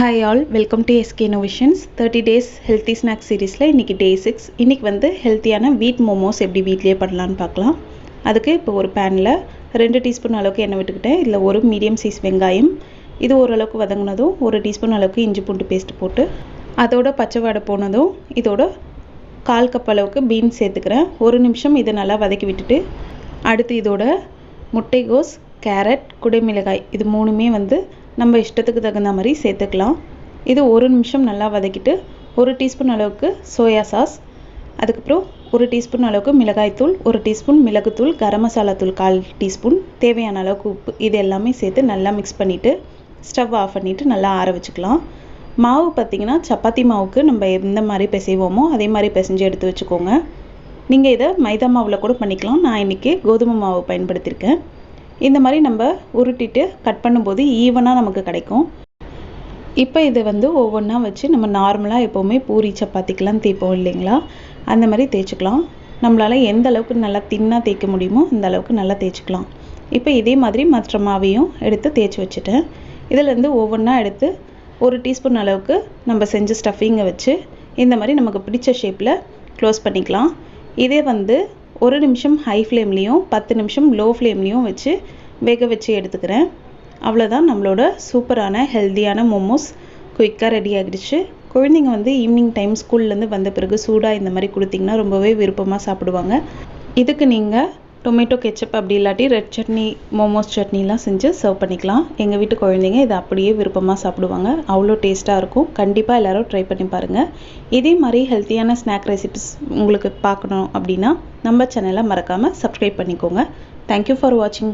Hi all welcome to SK innovations thirty days healthy snacks சீரீஸில் இன்றைக்கி day six இன்றைக்கி வந்து ஹெல்த்தியான வீட் மோமோஸ் எப்படி வீட்லேயே பண்ணலான்னு பார்க்கலாம். அதுக்கு இப்போ ஒரு பேனில் ரெண்டு டீஸ்பூன் அளவுக்கு எண்ணெய் விட்டுக்கிட்டேன். இதில் ஒரு மீடியம் சைஸ் வெங்காயம். இது ஓரளவுக்கு வதங்கினதும் ஒரு டீஸ்பூன் அளவுக்கு இஞ்சி பூண்டு பேஸ்ட் போட்டு அதோட பச்சை வடை போனதும் இதோட கால் கப் அளவுக்கு பீன்ஸ் சேர்த்துக்கிறேன். ஒரு நிமிஷம் இதை நல்லா வதக்கி விட்டுட்டு அடுத்து இதோட முட்டைகோஸ் கேரட் குடைமிளகாய் இது மூணுமே வந்து நம்ம இஷ்டத்துக்கு தகுந்த மாதிரி சேர்த்துக்கலாம். இது ஒரு நிமிஷம் நல்லா வதக்கிட்டு ஒரு டீஸ்பூன் அளவுக்கு சோயா சாஸ் அதுக்கப்புறம் ஒரு டீஸ்பூன் அளவுக்கு மிளகாய்த்தூள் ஒரு டீஸ்பூன் மிளகுத்தூள் கரம் மசாலா தூள் கால் டீஸ்பூன் தேவையான அளவுக்கு உப்பு இது எல்லாமே சேர்த்து நல்லா மிக்ஸ் பண்ணிவிட்டு ஸ்டவ் ஆஃப் பண்ணிவிட்டு நல்லா ஆற வச்சுக்கலாம். மாவு பார்த்திங்கன்னா சப்பாத்தி மாவுக்கு நம்ம எந்த மாதிரி பிசைவோமோ அதே மாதிரி பிசைஞ்சு எடுத்து வச்சுக்கோங்க. நீங்கள் இதை மைதா மாவில் கூட பண்ணிக்கலாம். நான் இன்றைக்கி கோதுமை மாவு பயன்படுத்தியிருக்கேன். இந்த மாதிரி நம்ம உருட்டிட்டு கட் பண்ணும்போது ஈவனாக நமக்கு கிடைக்கும். இப்போ இதை வந்து ஒவ்வொன்றா வச்சு நம்ம நார்மலாக எப்போவுமே பூரி சப்பாத்திக்கெலாம் தேய்ப்போம் இல்லைங்களா? அந்த மாதிரி தேய்ச்சிக்கலாம். நம்மளால் எந்த அளவுக்கு நல்லா தின்னாக தேய்க்க முடியுமோ அந்த அளவுக்கு நல்லா தேய்ச்சிக்கலாம். இப்போ இதே மாதிரி மற்ற மாவையும் எடுத்து தேய்ச்சி வச்சுட்டேன். இதிலேருந்து ஒவ்வொன்றா எடுத்து ஒரு டீஸ்பூன் அளவுக்கு நம்ம செஞ்ச ஸ்டஃபிங்கை வச்சு இந்த மாதிரி நமக்கு பிடிச்ச ஷேப்பில் க்ளோஸ் பண்ணிக்கலாம். இதே வந்து ஒரு நிமிஷம் ஹை ஃப்ளேம்லேயும் பத்து நிமிஷம் லோ ஃப்ளேம்லேயும் வச்சு வேக வச்சு எடுத்துக்கிறேன். அவ்வளோதான் நம்மளோட சூப்பரான ஹெல்த்தியான மோமோஸ் குயிக்காக ரெடி ஆகிடுச்சு. குழந்தைங்க வந்து ஈவினிங் டைம் ஸ்கூல்லேருந்து வந்த பிறகு சூடாக இந்த மாதிரி கொடுத்திங்கன்னா ரொம்பவே விருப்பமாக சாப்பிடுவாங்க. இதுக்கு நீங்கள் டொமேட்டோ கெச்சப் அப்படி இல்லாட்டி ரெட் சட்னி மோமோஸ் சட்னிலாம் செஞ்சு சர்வ் பண்ணிக்கலாம். எங்கள் வீட்டு குழந்தைங்க இதை அப்படியே விருப்பமாக சாப்பிடுவாங்க. அவ்வளோ டேஸ்ட்டாக இருக்கும். கண்டிப்பாக எல்லோரும் ட்ரை பண்ணி பாருங்கள் இதே மாதிரி ஹெல்த்தியான ஸ்நாக் ரெசிபிஸ் உங்களுக்கு பார்க்கணும் அப்படின்னா நம்ம சேனலை மறக்காமல் சப்ஸ்கிரைப் பண்ணிக்கோங்க. தேங்க்யூ ஃபார் வாட்சிங்